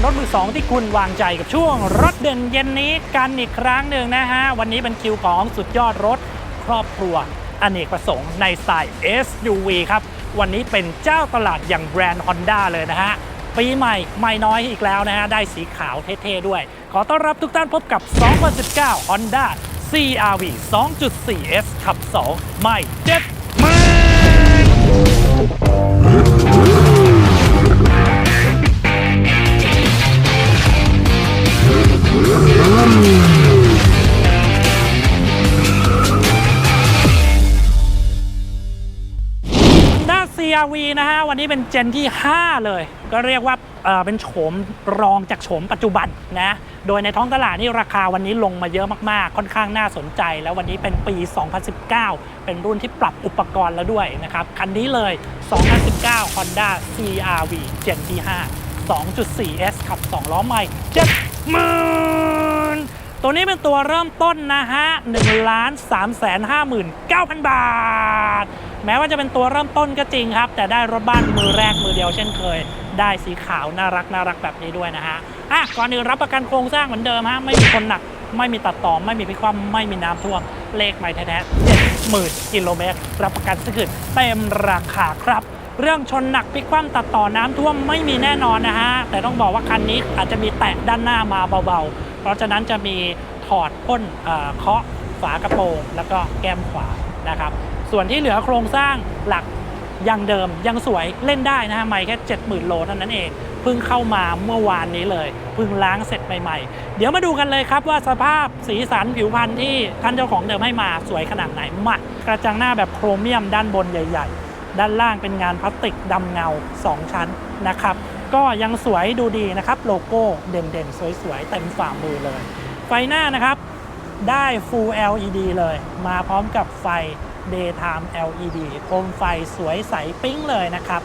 รรถมือสองที่คุณวางใจกับช่วง รถเด่นเย็นนี้กันอีกครั้งหนึ่งนะฮะ วันนี้เป็นคิวของสุดยอดรถครอบครัวอเนกประสงค์ในสไตล์ SUV ครับ วันนี้เป็นเจ้าตลาดอย่างแบรนด์ Honda เลยนะฮะ ปีใหม่ไม่น้อยอีกแล้วนะฮะ ได้สีขาวเท่ๆด้วย ขอต้อนรับทุกท่านพบกับ 2019 Honda CRV 2.4S ขับ 2 ไม่เจ็ดหมื่น ด้า CRV นะฮะ วันนี้เป็นเจนที่ 5 เลย ก็เรียกว่าเอ่อเป็นโฉมรองจากโฉมปัจจุบันนะ โดยในท้องตลาดนี่ราคาวันนี้ลงมาเยอะมาก ๆ ค่อนข้างน่าสนใจ แล้ววันนี้เป็นปี 2019 เป็นรุ่นที่ปรับอุปกรณ์แล้วด้วยนะครับ คันนี้เลย 2019 Honda CRV เจนที่ 5 2.4S ขับ 2 ล้อใหม่เจ็ดหมื่ นตัวนี้เป็นตัวเริ่มต้นนะฮะ1ล้าน3แสน59,000บาท แม้ว่าจะเป็นตัวเริ่มต้นก็จริงครับ แต่ได้รถบ้านมือแรกมือเดียวเช่นเคย ได้สีขาวน่ารักน่ารักแบบนี้ด้วยนะฮะอะก่อนอื่นรับประกันโครงสร้างเหมือนเดิมฮะไม่มีคนหนักไม่มีตัดต่อไม่มีพิกคว่ำไม่มีน้ำท่วมเลขใหม่แท้ๆ70,000กิโลเมตรรับประกันสกิดเต็มราคาครับเรื่องชนหนักพลิกคว่ำตัดต่อน้ำท่วมไม่มีแน่นอนนะฮะ แต่ต้องบอกว่าคันนี้อาจจะมีแตะด้านหน้ามาเบาๆ เพราะฉะนั้นจะมีถอดพ่นเคาะฝากระโปรงแล้วก็แก้มขวานะครับ ส่วนที่เหลือโครงสร้างหลักยังเดิมยังสวยเล่นได้นะฮะไม่แค่ 70,000 โลเท่านั้นเองเพิ่งเข้ามาเมื่อวานนี้เลยเพิ่งล้างเสร็จใหม่ๆ เดี๋ยวมาดูกันเลยครับว่าสภาพสีสันผิวพรรณที่ท่านเจ้าของเดิมให้มาสวยขนาดไหนมากระจังหน้าแบบโครเมียมด้านบนใหญ่ ๆ ด้านล่างเป็นงานพลาสติกดำเงา 2 ชั้นนะครับ ก็ยังสวยดูดีนะครับ โลโก้เด่นๆ สวยๆ เต็มฝ่ามือเลย ไฟหน้านะครับได้ Full LED เลย มาพร้อมกับไฟ Daytime LED โคมไฟสวยใสปิ๊งเลยนะครับ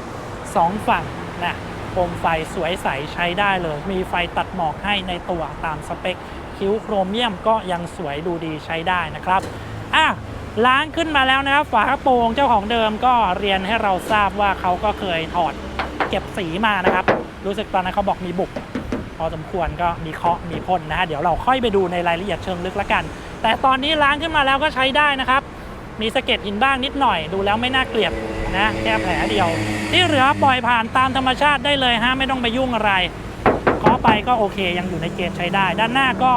สองฝั่งนะโคมไฟสวยใสใช้ได้เลย มีไฟตัดหมอกให้ในตัวตามสเปค คิ้วโครเมียมก็ยังสวยดูดีใช้ได้นะครับอะ ล้างขึ้นมาแล้วนะครับ ฝากระโปรงเจ้าของเดิมก็เรียนให้เราทราบว่าเขาก็เคยถอดเก็บสีมานะครับ รู้สึกตอนนั้นเขาบอกมีบุก พอสมควรก็มีเคาะมีพ่นนะฮะเดี๋ยวเราค่อยไปดูในรายละเอียดเชิงลึกละกัน แต่ตอนนี้ล้างขึ้นมาแล้วก็ใช้ได้นะครับ มีสะเก็ดหินบ้างนิดหน่อยดูแล้วไม่น่าเกลียดนะแค่แผลเดียว ที่เหลือปล่อยผ่านตามธรรมชาติได้เลยฮะไม่ต้องไปยุ่งอะไรเคาะไปก็โอเคยังอยู่ในเกณฑ์ใช้ได้ ด้านหน้าก็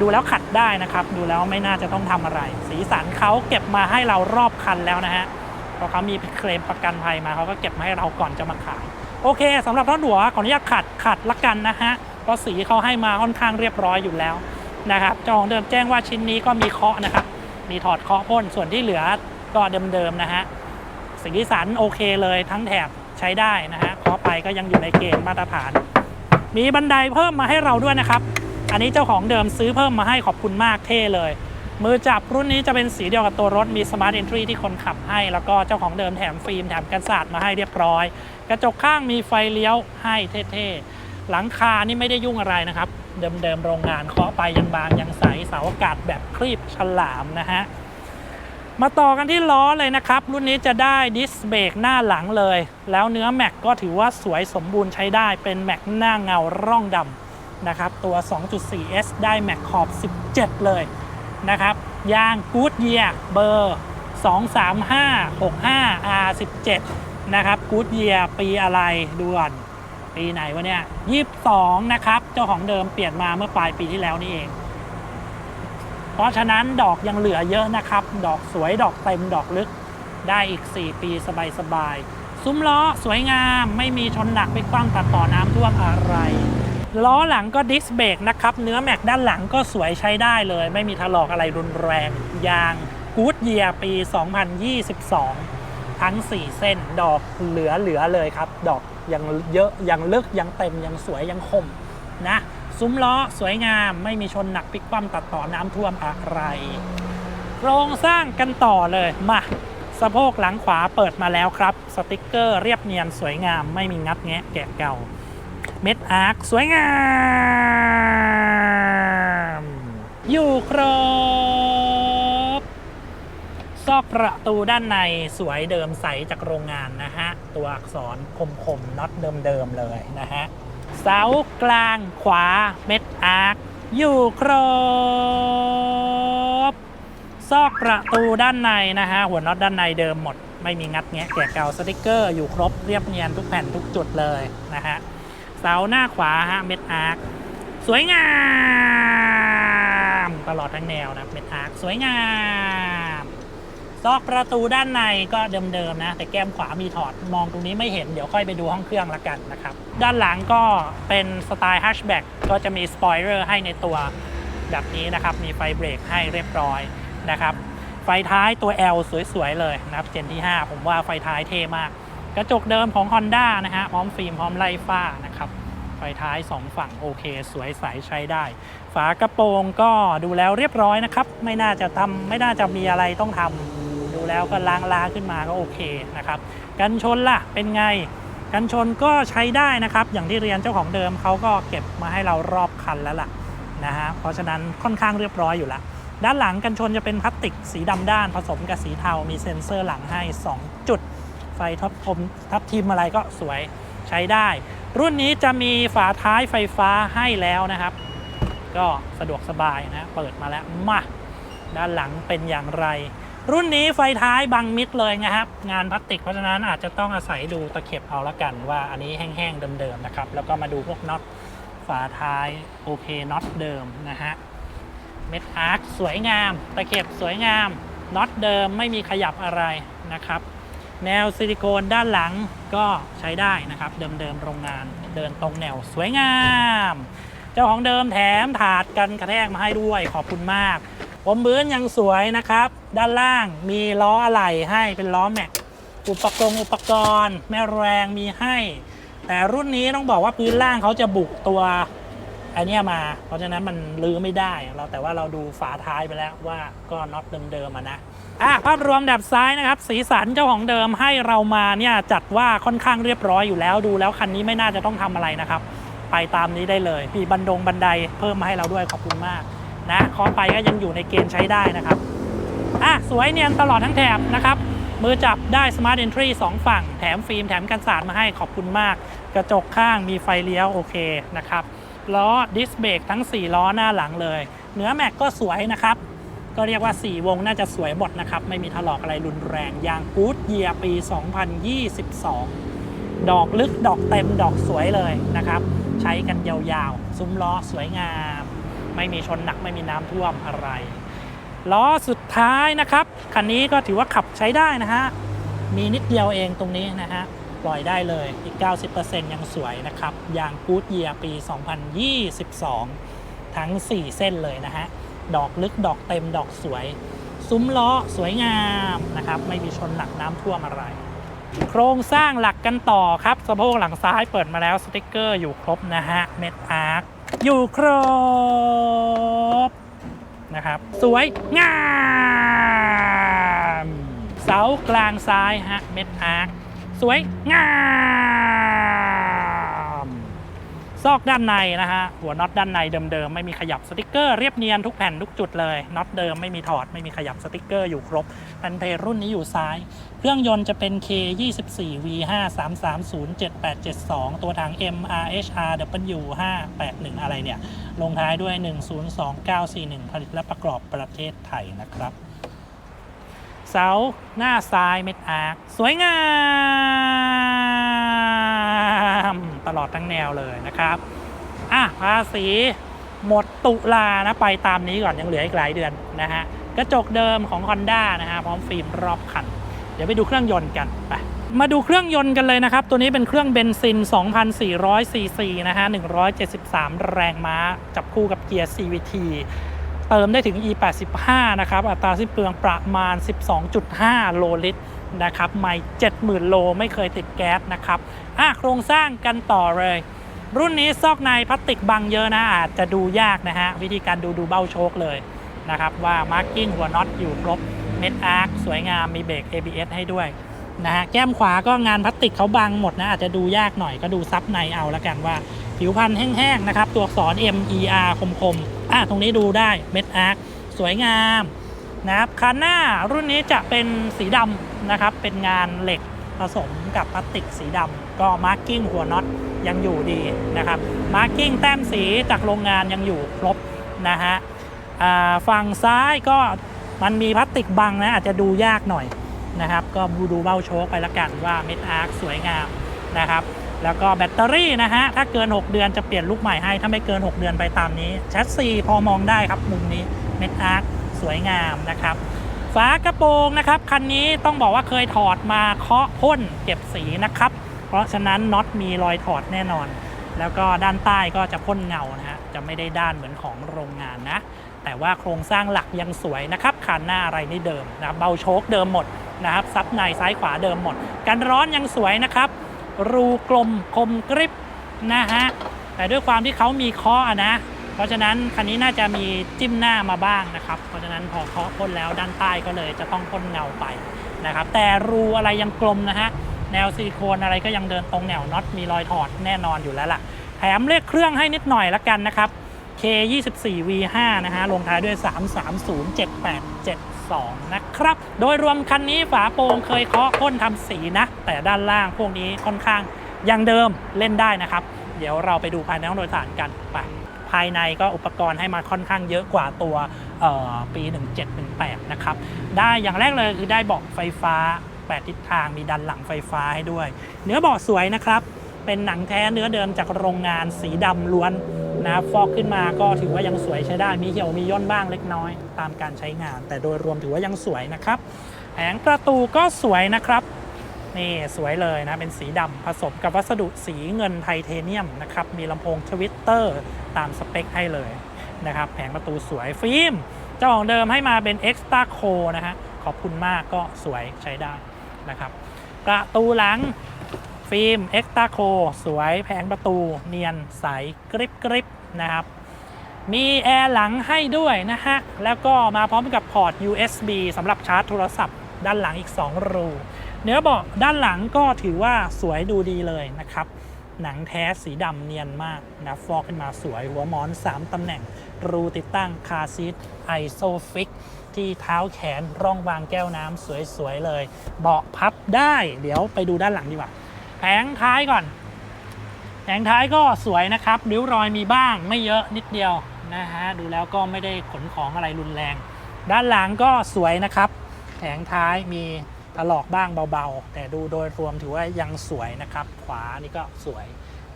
ดูแล้วขัดได้นะครับ ดูแล้วไม่น่าจะต้องทำอะไร สีสันเขาเก็บมาให้เรารอบคันแล้วนะฮะเพราะเขามีเคลมประกันภัยมาเขาก็เก็บมาให้เราก่อนจะมาขาย โอเคสำหรับท่อนหัวขออนุญาตขัดขัดละกันนะฮะเพราะสีเขาให้มาค่อนข้างเรียบร้อยอยู่แล้วนะครับเจ้าของเดิมแจ้งว่าชิ้นนี้ก็มีเคาะนะครับ มีถอดเคาะพ่นส่วนที่เหลือก็เดิมๆนะฮะสีสันโอเคเลยทั้งแถบใช้ได้นะฮะเคาะไปก็ยังอยู่ในเกณฑ์มาตรฐาน มีบันไดเพิ่มมาให้เราด้วยนะครับ อันนี้เจ้าของเดิมซื้อเพิ่มมาให้ขอบคุณมากเท่เลย มือจับรุ่นนี้จะเป็นสีเดียวกับตัวรถมี Smart Entry ที่คนขับให้ แล้วก็เจ้าของเดิมแถมฟิล์มแถมกันศาสตร์มาให้เรียบร้อย กระจกข้างมีไฟเลี้ยวให้เท่ๆหลังคานี่ไม่ได้ยุ่งอะไรนะครับ เดิมๆโรงงานเคาะไปยังบางยังใสเสาอากาศแบบครีบฉลามนะฮะมาต่อกันที่ล้อเลยนะครับ รุ่นนี้จะได้ดิสเบรกหน้าหลังเลย แล้วเนื้อแม็กก็ถือว่าสวยสมบูรณ์ใช้ได้เป็นแม็กหน้าเงาร่องดำ นะครับตัว 2.4S ได้แม็กขอบ17 เลยนะครับยาง Good Year เบอร์ 23565 R17 นะครับ Good Year ปีอะไรดูก่อนปีไหนวะเนี่ย22 นะครับ เจ้าของเดิมเปลี่ยนมาเมื่อปลายปีที่แล้วนี่เอง เพราะฉะนั้นดอกยังเหลือเยอะนะครับ ดอกสวยดอกเต็มดอกลึกได้อีก 4 ปีสบายๆ ซุ้มล้อสวยงามไม่มีชนหนักไปกว้างตัดต่อน้ำท่วมอะไร ล้อหลังก็ดิสเบรกนะครับ เนื้อแม็กด้านหลังก็สวยใช้ได้เลย ไม่มีถลอกอะไรรุนแรง ยางกูดเยียปี 2022 ทั้ง 4 เส้นดอกเหลือเหลือเลยครับ ดอกยังเยอะยังลึกยังเต็ม ยังสวยยังคมนะ ซุ้มล้อสวยงามไม่มีชนหนักพลิกคว่ำตัดต่อน้ำท่วมอะไรโครงสร้างกันต่อเลยมาสะโพกหลังขวาเปิดมาแล้วครับ สติกเกอร์เรียบเนียนสวยงามไม่มีงัดแงะแกะเก่า เม็ดอาร์คสวยงาม อยู่ครบ ซอกประตูด้านในสวยเดิมใสจากโรงงานนะฮะ ตัวอักษรคมๆน็อตเดิมๆเลยนะฮะ เสากลางขวาเม็ดอาร์คอยู่ครบ ซอกประตูด้านในนะฮะ หัวน็อตด้านในเดิมหมด ไม่มีงัดแงะแกะเกาสติกเกอร์อยู่ครบเรียบเนียนทุกแผ่นทุกจุดเลยนะฮะ เสาหน้าขวาฮะเม็ดอาร์คสวยงาม ตลอดทั้งแนวนะเม็ดอาร์คสวยงามซอกประตูด้านในก็เดิมๆนะ แต่แก้มขวามีถอดมองตรงนี้ไม่เห็นเดี๋ยวค่อยไปดูห้องเครื่องละกันนะครับ ด้านหลังก็เป็นสไตล์ฮัชแบ็กก็จะมีสปอยเลอร์ให้ในตัวแบบนี้นะครับ มีไฟเบรกให้เรียบร้อยนะครับ ไฟท้ายตัว L สวยๆเลยนะครับเจนที่ 5 ผมว่าไฟท้ายเท่มาก กระจกเดิมของ Honda นะฮะพร้อมฟิล์มพร้อมไล่ฝ้านะครับไฟท้าย 2 ฝั่งโอเค สวยใสใช้ได้ ฝากระโปรงก็ดูแล้วเรียบร้อยนะครับ ไม่น่าจะทำไม่น่าจะมีอะไรต้องทำดูแล้วก็ล้างลาขึ้นมาก็โอเคนะครับกันชนล่ะเป็นไงกันชนก็ใช้ได้นะครับ อย่างที่เรียนเจ้าของเดิมเขาก็เก็บมาให้เรารอบคันแล้วล่ะนะฮะเพราะฉะนั้นค่อนข้างเรียบร้อยอยู่ล้วด้านหลังกันชนจะเป็นพลาสติกสีดำด้านผสมกับสีเทามีเซ็นเซอร์หลังให้ 2 จุด ฟท็อปทมทับทิมอะไรก็สวยใช้ได้ รุ่นนี้จะมีฝาท้ายไฟฟ้าให้แล้วนะครับ ก็สะดวกสบายนะ เปิดมาแล้วมาด้านหลังเป็นอย่างไร รุ่นนี้ไฟท้ายบังมิดเลยนะครับ งานพลาสติกเพราะฉะนั้นอาจจะต้องอาศัยดูตะเข็บเอาละกัน ว่าอันนี้แห้งๆเดิมๆนะครับ แล้วก็มาดูพวกน็อตฝาท้ายโอเคน็อตเดิมนะฮะเม็ดอาร์คสวยงาม ตะเข็บสวยงามน็อตเดิมไม่มีขยับอะไรนะครับ แนวซิลิโคนด้านหลังก็ใช้ได้นะครับ เดิมๆโรงงานเดินตรงแนวสวยงาม เจ้าของเดิมแถมถาดกันกระแทกมาให้ด้วยขอบคุณมากผมพื้นยังสวยนะครับ ด้านล่างมีล้ออะไหล่ให้เป็นล้อแม็กอุปกรณ์อุปกรณ์ แม่แรงมีให้ แต่รุ่นนี้ต้องบอกว่าพื้นล่างเขาจะบุกตัว อันนี้มา เพราะฉะนั้นมันลื้อไม่ได้เราแต่ว่าเราดูฝาท้ายไปแล้วว่าก็น็อตเดิมๆนะอะภาพรวมดับซ้ายนะครับ สีสันเจ้าของเดิมให้เรามาเนี่ยจัดว่าค่อนข้างเรียบร้อยอยู่แล้วดูแล้วคันนี้ไม่น่าจะต้องทำอะไรนะครับ ไปตามนี้ได้เลยมีบันดงบันไดเพิ่มมาให้เราด้วยขอบคุณมากนะคอไปก็ยังอยู่ในเกณฑ์ใช้ได้นะครับอะสวยเนียนตลอดทั้งแถบนะครับมือจับได้ Smart Entry 2 ฝั่ง แถมฟิล์มแถมกันสาดมาให้ขอบคุณมาก กระจกข้างมีไฟเลี้ยวโอเคนะครับ ล้อดิสเบรกทั้ง 4 ล้อหน้าหลังเลย เนื้อแม็กก็สวยนะครับ ก็เรียกว่า 4 วงน่าจะสวยหมดนะครับ ไม่มีถลอกอะไรรุนแรงยางกู๊ดเยียปี 2022 ดอกลึกดอกเต็มดอกสวยเลยนะครับ ใช้กันยาวๆ ซุ้มล้อสวยงาม ไม่มีชนหนักไม่มีน้ำท่วมอะไร ล้อสุดท้ายนะครับ คันนี้ก็ถือว่าขับใช้ได้นะฮะมีนิดเดียวเองตรงนี้นะฮะ ปล่อยได้เลยอีก 90%ยังสวยนะครับ ยางกู๊ดเยียปี 2022 ทั้ง 4 เส้นเลยนะฮะ ดอกลึกดอกเต็มดอกสวย ซุ้มล้อสวยงามนะครับ ไม่มีชนหนักน้ำท่วมอะไร โครงสร้างหลักกันต่อครับ สะโพกหลังซ้ายเปิดมาแล้วสติกเกอร์อยู่ครบนะฮะ เม็ดอาร์คอยู่ครบนะครับ สวยงาม เสากลางซ้ายฮะ เม็ดอาร์ค สวยงามซอกด้านในนะฮะหัวน็อตด้านในเดิมๆไม่มีขยับสติกเกอร์เรียบเนียนทุกแผ่นทุกจุดเลยน็อตเดิมไม่มีถอดไม่มีขยับสติกเกอร์อยู่ครบแผ่นเพรุ่นนี้อยู่ซ้าย เครื่องยนต์จะเป็น K 2 4 V 5 3 3 0 7 8 7 2 ตัวถัง M R H R W 5 8 1 อะไรเนี่ย ลงท้ายด้วย 102941 ผลิตและประกอบประเทศไทยนะครับ เสาหน้าซ้ายเม็ดอาร์คสวยงามตลอดทั้งแนวเลยนะครับอะภาษีหมดตุลานะไปตามนี้ก่อนยังเหลืออีกหลายเดือนนะฮะกระจกเดิมของ Honda นะฮะพร้อมฟิล์มรอบคัน เดี๋ยวไปดูเครื่องยนต์กันไปมาดูเครื่องยนต์กันเลยนะครับ ตัวนี้เป็นเครื่องเบนซิน 2,400ซีซีนะฮะ 173 แรงม้า จับคู่กับเกียร์ CVT เติมได้ถึง E85 นะครับ อัตราสิ้นเปลืองประมาณ 12.5 โลลิตรนะครับไม่70,000 โลไม่เคยติดแก๊สนะครับอะโครงสร้างกันต่อเลย รุ่นนี้ซอกในพลาสติกบังเยอะนะอาจจะดูยากนะฮะ วิธีการดูดูเบ้าโชคเลยนะครับว่ามาร์กิ้งหัวน็อตอยู่ครบเม็ดอาร์คสวยงามมีเบรก ABS ให้ด้วยนะฮะแก้มขวาก็งานพลาสติกเขาบังหมดนะอาจจะดูยากหน่อยก็ดูซับในเอาละกันว่า ผิวพันธุ์แห้งๆนะครับ ตัวอักษร M E R คมๆอะตรงนี้ดูได้เม็ดอาร์คสวยงามนะครับคันหน้ารุ่นนี้จะเป็นสีดำนะครับ เป็นงานเหล็กผสมกับพลาสติกสีดำก็มาร์กิ้งหัวน็อตยังอยู่ดีนะครับมาร์กิ้งแต้มสีจากโรงงานยังอยู่ครบนะฮะอ่าฝั่งซ้ายก็มันมีพลาสติกบังนะอาจจะดูยากหน่อยนะครับ ก็ดูเบ้าโชคไปละกันว่าเม็ดอาร์คสวยงามนะครับ แล้วก็แบตเตอรี่นะฮะ ถ้าเกิน 6 เดือนจะเปลี่ยนลูกใหม่ให้ ถ้าไม่เกิน 6 เดือนไปตามนี้ แชสซีพอมองได้ครับมุมนี้เม็ดอาร์คสวยงามนะครับ ฝากระโปรงนะครับ คันนี้ต้องบอกว่าเคยถอดมาเคาะพ่นเก็บสีนะครับ เพราะฉะนั้นน็อตมีรอยถอดแน่นอน แล้วก็ด้านใต้ก็จะพ่นเงานะฮะ จะไม่ได้ด้านเหมือนของโรงงานนะ แต่ว่าโครงสร้างหลักยังสวยนะครับคานหน้าอะไรนี่เดิมนะครับเบาโชคเดิมหมดนะครับซับในซ้ายขวาเดิมหมด กันร้อนยังสวยนะครับ รูกลมคมกริบนะฮะแต่ด้วยความที่เขามีเคาะอะนะ เพราะฉะนั้นคันนี้น่าจะมีจิ้มหน้ามาบ้างนะครับ เพราะฉะนั้นพอเคาะพ่นแล้วด้านใต้ก็เลยจะต้องพ่นเงาไปนะครับ แต่รูอะไรยังกลมนะฮะแนวซิลิโคนอะไรก็ยังเดินตรงแนวน็อตมีรอยถอดแน่นอนอยู่แล้วล่ะ แถมเลขเครื่องให้นิดหน่อยละกันนะครับ K24V5 นะฮะลงท้ายด้วย 2 นะครับ โดยรวมคันนี้ฝาโปร่งเคยเคาะพ่นทำสีนะ แต่ด้านล่างพวกนี้ค่อนข้างยังเดิมเล่นได้นะครับ เดี๋ยวเราไปดูภายในห้องโดยสารกันไปภายในก็อุปกรณ์ให้มาค่อนข้างเยอะกว่าตัวเอ่อปี 1718 นะครับ ได้อย่างแรกเลยคือได้เบาะไฟฟ้า 8 ทิศทางมีดันหลังไฟฟ้าให้ด้วย เนื้อเบาะสวยนะครับ เป็นหนังแท้เนื้อเดิมจากโรงงานสีดำล้วนนะครับฟอกขึ้นมาก็ถือว่ายังสวยใช้ได้ มีเหี่ยวมีย่นบ้างเล็กน้อย ตามการใช้งาน แต่โดยรวมถือว่ายังสวยนะครับแผงประตูก็สวยนะครับนี่สวยเลยนะ เป็นสีดำผสมกับวัสดุสีเงินไทเทเนียมนะครับ มีลำโพงทวิตเตอร์ตามสเปคให้เลยนะครับ แผงประตูสวยฟิล์มเจ้าของเดิมให้มาเป็น Extra c o นะฮะขอบคุณมากก็สวยใช้ได้นะครับ ประตูหลัง ฟิล์ม Extra c o สวยแผงประตูเนียนใสกริบกริบนะครับ มีแอร์หลังให้ด้วยนะฮะ แล้วก็มาพร้อมกับพอร์ต USB สำหรับชาร์จโทรศัพท์ ด้านหลังอีก 2 รู เนื้อเบาะด้านหลังก็ถือว่าสวยดูดีเลยนะครับ หนังแท้สีดำเนียนมากนะฟอกขึ้นมาสวยหัวหมอน 3ตำแหน่ง รูติดตั้งคาซีทไอโซฟิกที่เท้าแขนร่องวางแก้วน้ำสวยๆเลย เบาะพับได้ เดี๋ยวไปดูด้านหลังดีกว่า แผงท้ายก่อน แผงท้ายก็สวยนะครับริ้วรอยมีบ้างไม่เยอะนิดเดียวนะฮะดูแล้วก็ไม่ได้ขนของอะไรรุนแรง ด้านหลังก็สวยนะครับ แผงท้ายมีถลอกบ้างเบาๆ แต่ดูโดยรวมถือว่ายังสวยนะครับ ขวานี่ก็สวย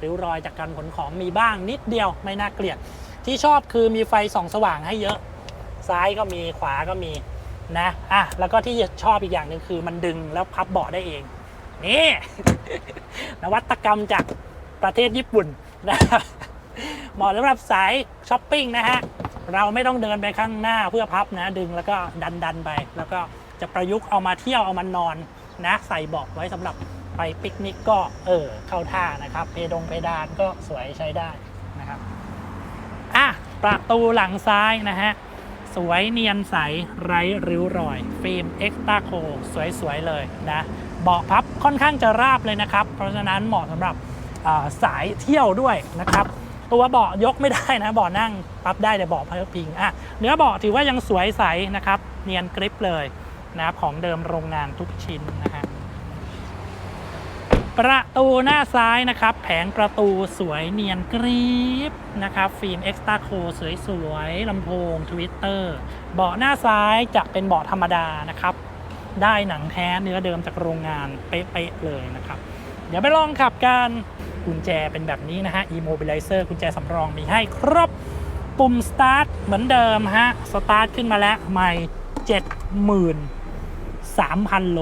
ริ้วรอยจากการขนของมีบ้างนิดเดียวไม่น่าเกลียด ที่ชอบคือมีไฟส่องสว่างให้เยอะ ซ้ายก็มีขวาก็มีนะอะแล้วก็ที่ชอบอีกอย่างหนึ่งคือมันดึงแล้วพับเบาะได้เอง นี่ นวัตกรรมจากประเทศญี่ปุ่นนะครับเหมาะสำหรับสายช้อปปิ้งนะฮะ เราไม่ต้องเดินไปข้างหน้าเพื่อพับนะ ดึงแล้วก็ดันดันไป แล้วก็จะประยุกต์เอามาเที่ยวเอามานอนนะใส่เบาะไว้สำหรับไปปิกนิกก็เออเข้าท่านะครับ เพดงเพดานก็สวยใช้ได้นะครับอะประตูหลังซ้ายนะฮะ สวยเนียนใสไร้ริ้วรอย ฟิล์มเอ็กซ์ตาโคสวยๆเลยนะ เบาะพับค่อนข้างจะราบเลยนะครับ เพราะฉะนั้นเหมาะสำหรับสายเที่ยวด้วยนะครับ ตัวเบาะยกไม่ได้นะเบาะนั่งปับได้แต่เบาะพับพิงอะเนื้อเบาะถือว่ายังสวยใสนะครับ เนียนกริปเลยนะครับของเดิมโรงงานทุกชิ้นนะฮะประตูหน้าซ้ายนะครับ แผงประตูสวยเนียนกรีบนะครับ ฟิล์มเอ็กซ์ตาโคสวยๆลำโพงทวิตเตอร์เบาะหน้าซ้ายจะเป็นเบาะธรรมดานะครับ ได้หนังแท้เนื้อเดิมจากโรงงานเป๊ะๆเลยนะครับ เดี๋ยวไปลองขับกันกุญแจเป็นแบบนี้นะฮะ Immobilizer กุญแจสำรองมีให้ครบปุ่ม Start เหมือนเดิมฮะสตาร์ทขึ้นมาแล้วใหม่73,000 โล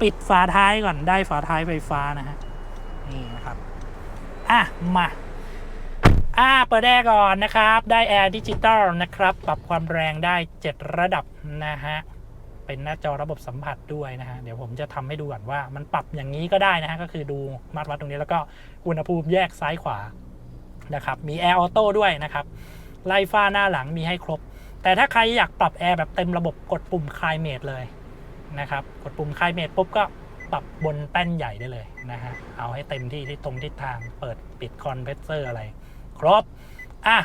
ปิดฝาท้ายก่อนได้ฝาท้ายไฟฟ้านะฮะ นี่นะครับ อะ มาอ่าเปิดแอร์ก่อนนะครับ ได้แอร์ดิจิตอลนะครับ ปรับความแรงได้ 7 ระดับนะฮะ เป็นหน้าจอระบบสัมผัสด้วยนะฮะเดี๋ยวผมจะทำให้ดูก่อนว่ามันปรับอย่างนี้ก็ได้นะฮะก็คือดูมาตรวัดตรงนี้แล้วก็อุณหภูมิแยกซ้ายขวานะครับมีแอร์ออโต้ด้วยนะครับไล่ฟ้าหน้าหลังมีให้ครบ แต่ถ้าใครอยากปรับแอร์แบบเต็มระบบกดปุ่มคลายเมดเลยนะครับกดปุ่มคลายเมดปุ๊บก็ปรับบนแป้นใหญ่ได้เลยนะฮะเอาให้เต็มที่ที่ตรงทิศทางเปิดปิดคอนเพรสเซอร์อะไร ครบอะ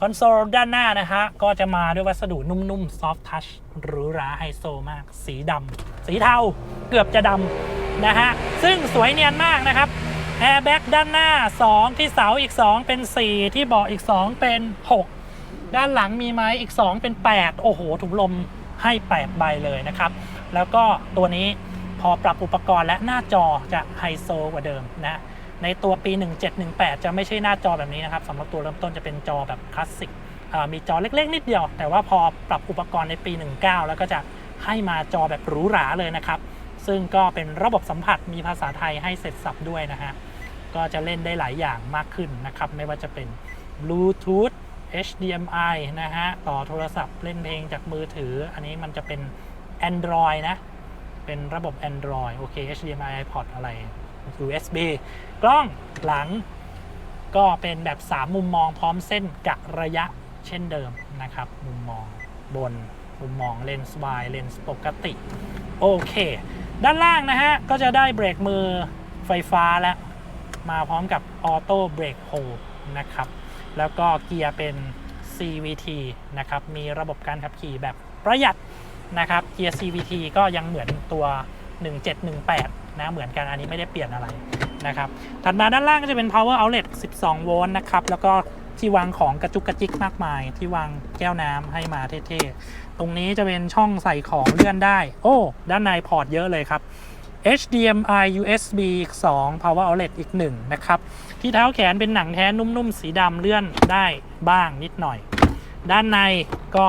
คอนโซลด้านหน้านะฮะ ก็จะมาด้วยวัสดุนุ่มๆ soft touch หรูหราไฮโซมาก สีดำสีเทาเกือบจะดำนะฮะ ซึ่งสวยเนียนมากนะครับแอร์แบ็กด้านหน้า 2 ที่เสาอีก 2 เป็น 4 ที่เบาะอีก 2 เป็น 6 ด้านหลังมีไหมอีก 2 เป็น 8 โอ้โห ถุงลมให้ 8 ใบเลยนะครับ แล้วก็ตัวนี้พอปรับอุปกรณ์และหน้าจอจะไฮโซกว่าเดิมนะ ในตัวปี 1718 จะไม่ใช่หน้าจอแบบนี้นะครับสำหรับตัวเริ่มต้นจะเป็นจอแบบคลาสสิกมีจอเล็กๆ นิดเดียว แต่ว่าพอปรับอุปกรณ์ในปี 19 แล้วก็จะให้มาจอแบบหรูหราเลยนะครับ ซึ่งก็เป็นระบบสัมผัสมีภาษาไทยให้เสร็จสับด้วยนะฮะ ก็จะเล่นได้หลายอย่างมากขึ้นนะครับ ไม่ว่าจะเป็น Bluetooth HDMI นะฮะ ต่อโทรศัพท์เล่นเพลงจากมือถือ อันนี้มันจะเป็น Android นะ เป็นระบบ Android โอเค HDMI iPod อะไร USB กล้องหลังก็เป็นแบบ 3 มุมมองพร้อมเส้นกะระยะเช่นเดิมนะครับ มุมมองบนมุมมองเลนส์วายเลนส์ปกติ โอเค ด้านล่างนะฮะ ก็จะได้เบรกมือไฟฟ้าแล้ว มาพร้อมกับออโต้เบรกโฮนะครับ แล้วก็เกียร์เป็น CVT นะครับ มีระบบการขับขี่แบบประหยัดนะครับ เกียร์ CVT ก็ยังเหมือนตัว 1718 นะเหมือนกันอันนี้ไม่ได้เปลี่ยนอะไรนะครับถัดมาด้านล่างก็จะเป็น power outlet 12 โวลต์นะครับแล้วก็ที่วางของกระจุกกระจิกมากมาย ที่วางแก้วน้ำให้มาเท่ๆ ตรงนี้จะเป็นช่องใส่ของเลื่อนได้ โอ้ ด้านในพอร์ตเยอะเลยครับ HDMI USB อีก2 Power Outlet อีก 1 นะครับ ที่เท้าแขนเป็นหนังแท้นุ่มๆ สีดำเลื่อนได้บ้างนิดหน่อย ด้านในก็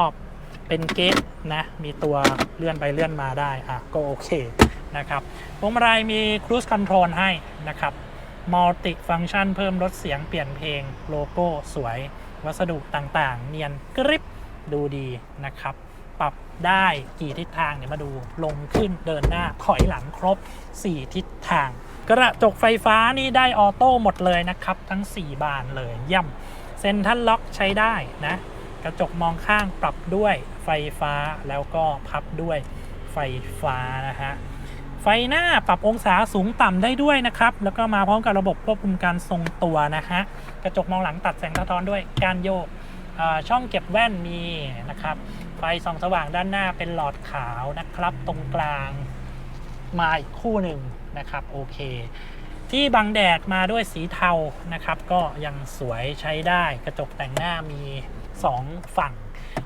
เป็นเกตนะ มีตัวเลื่อนไปเลื่อนมาได้อะก็โอเคนะครับ พวงมาลัยมี Cruise Control ให้นะครับ Multi Function เพิ่มลดเสียงเปลี่ยนเพลงโลโก้สวย วัสดุต่างๆ เนียนกริบดูดีนะครับ ปรับได้กี่ทิศทางเดี๋ยวมาดูลงขึ้นเดินหน้าถอยหลังครบ 4 ทิศทาง กระจกไฟฟ้านี่ได้ออโต้หมดเลยนะครับ ทั้ง 4 บานเลยย่ำเซ็นทรัลล็อกใช้ได้นะ กระจกมองข้างปรับด้วยไฟฟ้าแล้วก็พับด้วยไฟฟ้านะฮะ ฟหน้าปรับองศาสูงต่ำได้ด้วยนะครับ แล้วก็มาพร้อมกับระบบควบคุมการทรงตัวนะฮะ กระจกมองหลังตัดแสงสะท้อนด้วยการโยกช่องเก็บแว่นมีนะครับ ไฟส่องสว่างด้านหน้าเป็นหลอดขาวนะครับ ตรงกลางมาอีกคู่หนึ่งนะครับโอเค ที่บังแดดมาด้วยสีเทานะครับ ก็ยังสวยใช้ได้กระจกแต่งหน้ามี 2 ฝั่ง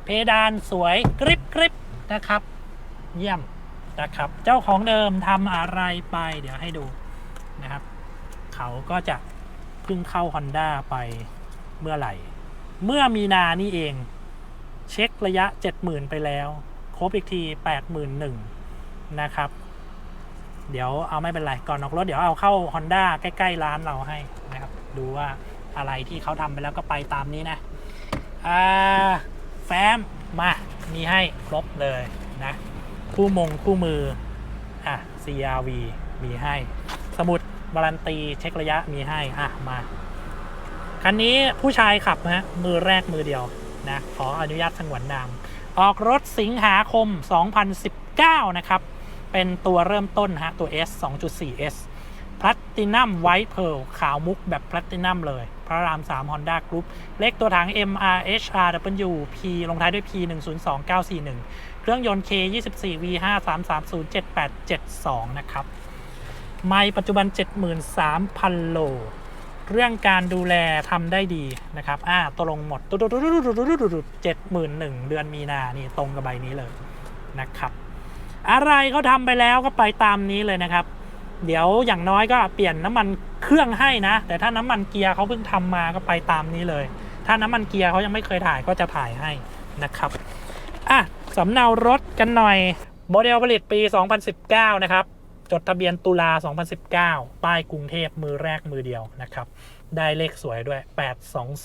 เพดานสวยกริบกริบนะครับ เยี่ยม นะครับ เจ้าของเดิมทำอะไรไป เดี๋ยวให้ดูนะครับ เขาก็จะเพิ่งเข้า Honda ไปเมื่อไหร่ เมื่อมีนานี่เอง เช็คระยะ 70,000 ไปแล้ว ครบอีกที 81,000นะครับ เดี๋ยวเอาไม่เป็นไร ก่อนออกรถเดี๋ยวเอาเข้า Honda ใกล้ ๆ ร้านเราให้นะครับ ดูว่าอะไรที่เขาทำไปแล้วก็ไปตามนี้นะอ่าแฟ้มมา มีให้ครบเลยนะ คู่มงคู่มือ อะ CRV มีให้ สมุดวารันตีเช็คระยะมีให้ อะ มา คันนี้ผู้ชายขับนะฮะมือแรกมือเดียวนะ ขออนุญาตสงวนนาม ออกรถสิงหาคม 2019 นะครับ เป็นตัวเริ่มต้นฮะ ตัว S 2.4S พลัตตินัมไวท์เพลขาวมุกแบบพลัตตินัมเลย พระราม 3 Honda Group เลขตัวถัง MRHRW P ลงท้ายด้วย P 1 0 2 9 4 1 เครื่องยนต์ K 24 V 5 3 3 0 7 8 7 2 นะครับ ไม่ปัจจุบัน 73,000 โล เรื่องการดูแลทำได้ดีนะครับ อ่าตกลงหมดตุ๊ดเจ็ดหมื่นหนึ่งเดือนมีนา นี่ตรงกับใบนี้เลยนะครับ อะไรเขาทำไปแล้วก็ไปตามนี้เลยนะครับ เดี๋ยวอย่างน้อยก็เปลี่ยนน้ำมันเครื่องให้นะ แต่ถ้าน้ำมันเกียร์เขาเพิ่งทำมาก็ไปตามนี้เลย ถ้าน้ำมันเกียร์เขายังไม่เคยถ่ายก็จะถ่ายให้นะครับ อะสำเนารถกันหน่อย โมเดลผลิตปี 2019 นะครับ จดทะเบียนตุลา 2019 ป้ายกรุงเทพมือแรกมือเดียวนะครับ ได้เลขสวยด้วย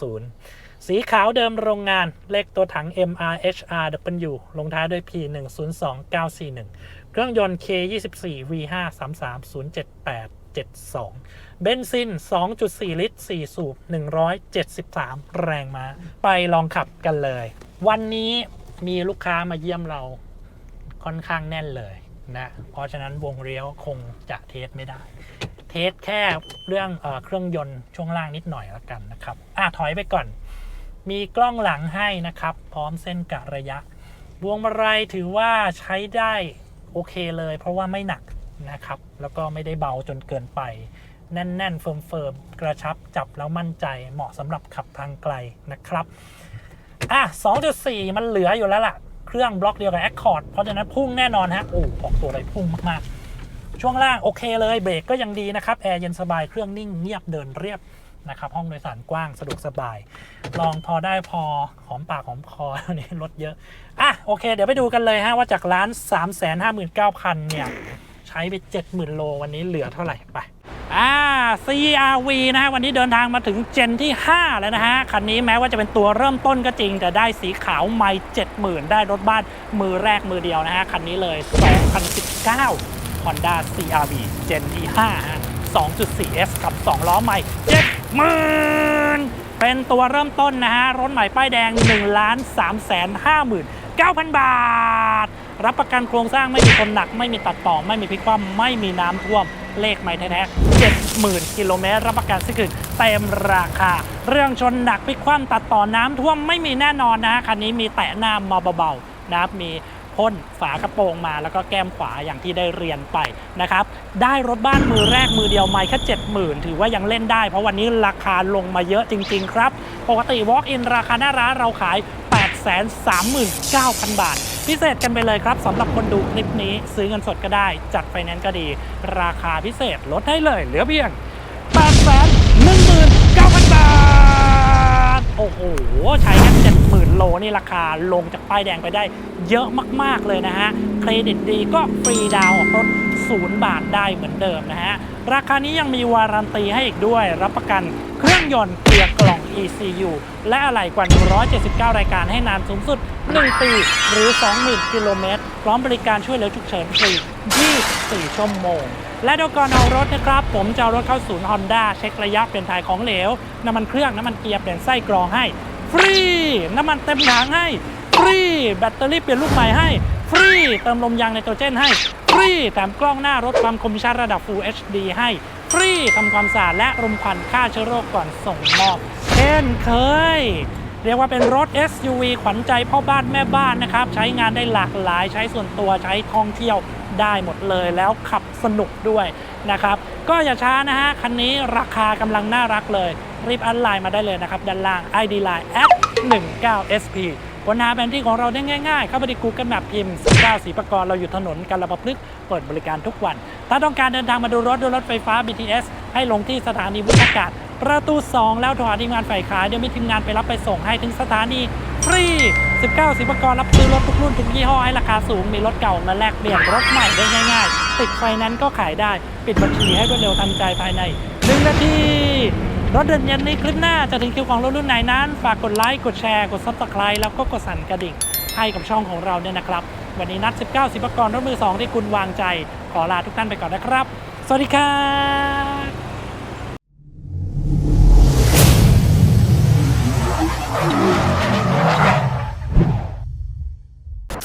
820 สีขาวเดิมโรงงานเลขตัวถัง MRHRW ลงท้ายด้วย P 1 0 2 9 4 1 เครื่องยนต์ K 2 4 V 5 3 3 0 7 8 7 2 เบนซิน 2.4 ลิตร 4 สูบ 173 แรงม้า ไปลองขับกันเลย วันนี้ มีลูกค้ามาเยี่ยมเราค่อนข้างแน่นเลยนะเพราะฉะนั้นวงเลี้ยวคงจะเทสไม่ได้ เทสแค่เรื่องเอเครื่องยนต์ช่วงล่างนิดหน่อยแล้วกันนะครับอะถอยไปก่อน มีกล้องหลังให้นะครับ พร้อมเส้นกะระยะพวงมาลัยถือว่าใช้ได้โอเคเลย เพราะว่าไม่หนักนะครับ แล้วก็ไม่ได้เบาจนเกินไป แน่น ๆ เฟิร์มๆกระชับจับแล้วมั่นใจเหมาะสำหรับขับทางไกลนะครับ อะ 2.4 มันเหลืออยู่แล้วล่ะ เครื่องบล็อกเดียวกับ Accord เพราะฉะนั้นพุ่งแน่นอนฮะโอ้ออกตัวเลยพุ่งมากๆ ช่วงล่างโอเคเลยเบรกก็ยังดีนะครับ แอร์เย็นสบายเครื่องนิ่งเงียบเดินเรียบนะครับ ห้องโดยสารกว้างสะดวกสบาย ลองพอได้พอหอมปากหอมคอนี้รถเยอะ อะ โอเค เดี๋ยวไปดูกันเลยฮะ ว่าจากร้าน 359,000 เนี่ย ใช้ไป 70,000 โลวันนี้เหลือเท่าไหร่ไป อ่า CRV นะฮะวันนี้เดินทางมาถึงเจนที่ 5 แล้วนะฮะ คันนี้แม้ว่าจะเป็นตัวเริ่มต้นก็จริง แต่ได้สีขาวไม่70,000 ได้รถบ้านมือแรกมือเดียวนะฮะ คันนี้เลย 2019 Honda CRV เจนที่5ฮะ 2.4S กับ 2 ล้อใหม่ 70,000 เป็นตัวเริ่มต้นนะฮะ รถใหม่ป้ายแดง1ล้าน3 5 9,000 บาท รับประกันโครงสร้างไม่มีคนหนัก ไม่มีตัดต่อ ไม่มีพลิกคว่ำไม่มีน้ำท่วม เลขไม่แท้ๆ70,000 กิโลเมตรรับประกันสิคืนเต็มราคา เรื่องชนหนักพิกคว่ำตัดต่อน้ำท่วมไม่มีแน่นอนนะคันนี้มีแตะหน้ามาเบาๆนะครับมีพ่นฝากระโปรงมาแล้วก็แก้มขวาอย่างที่ได้เรียนไปนะครับ ได้รถบ้านมือแรกมือเดียวไม่แค่70,000ถือว่ายังเล่นได้ เพราะวันนี้ราคาลงมาเยอะจริง ๆ ครับ ปกติ Walk-in ราคาหน้าร้านเราขาย 839,000 บาท พิเศษกันไปเลยครับสำหรับคนดูคลิปนี้ซื้อเงินสดก็ได้ จัดไฟแนนซ์ก็ดี ราคาพิเศษลดให้เลยเหลือเพียง819,000 บาท โอ้โห ใช้แค่70,000 โลนี่ราคาลงจากป้ายแดงไปได้เยอะมาก ๆ เลยนะฮะ เครดิตดีก็ฟรีดาวน์ออกรถ ศูนย์บาทได้เหมือนเดิมนะฮะ ราคานี้ยังมีวารันตีให้อีกด้วย รับประกันเครื่องยนต์เกียร์กล่อง ECU และอะไหล่กว่า 179 รายการให้นานสูงสุด 1 ปี หรือ 20,000 กิโลเมตร พร้อมบริการช่วยเหลือฉุกเฉินฟรี 24 ชั่วโมง และเดี๋ยวก่อนเอารถนะครับ ผมจะเอารถเข้าศูนย์ Honda เช็คระยะเปลี่ยนถ่ายของเหลว น้ำมันเครื่อง น้ำมันเกียร์ เปลี่ยนไส้กรองให้ ฟรี น้ำมันเต็มถังให้ ฟรี แบตเตอรี่เปลี่ยนลูกใหม่ให้ ฟรี เติมลมยางไนโตรเจนให้ ฟรีแถมกล้องหน้ารถความคมชัดระดับ Full HD ให้ฟรีทำความสะอาดและรมควันฆ่าเชื้อโรคก่อนส่งมอบเช่นเคย เรียกว่าเป็นรถ SUV ขวัญใจพ่อบ้านแม่บ้านนะครับ ใช้งานได้หลากหลายใช้ส่วนตัวใช้ท่องเที่ยวได้หมดเลยแล้วขับสนุกด้วยนะครับ ก็อย่าช้านะฮะ คันนี้ราคากำลังน่ารักเลย รีบอันไลน์มาได้เลยนะครับ ด้านล่าง ID Line at 19SP ค้นหาแผนที่ของเราได้ง่ายๆ เข้าไปที่ Google Map พิมพ์19สีประกรเราอยู่ถนนกาลปะพฤกษ์เปิดบริการทุกวัน ถ้าต้องการเดินทางมาดูรถดูรถไฟฟ้า BTS ให้ลงที่สถานีวุฒากาศ ประตู 2 แล้วโทรหาทีมงานฝ่ายขายเดี๋ยวมีทีมงานไปรับไปส่งให้ถึงสถานีฟรี 19 สิบประกรรับซื้อรถทุกรุ่นทุกยี่ห้อให้ราคาสูง มีรถเก่ามาแลกเปลี่ยนรถใหม่ได้ง่ายๆ ติดไฟนั้นก็ขายได้ ปิดบัญชีให้รวดเร็วทันใจภายใน 1 นาที รถเดินยันในคลิปหน้าจะถึงคิวของรถรุ่นไหนนั้น ฝากกดไลค์ กดแชร์ กดซับสไคร b e แล้วก็กดสั่นกระดิ่ง ให้กับช่องของเราเนี่ยนะครับ วันนี้นัด 19 สิบประกรรถมือ 2 ที่คุณวางใจ ขอลาทุกท่านไปก่อนนะครับ สวัสดีครับ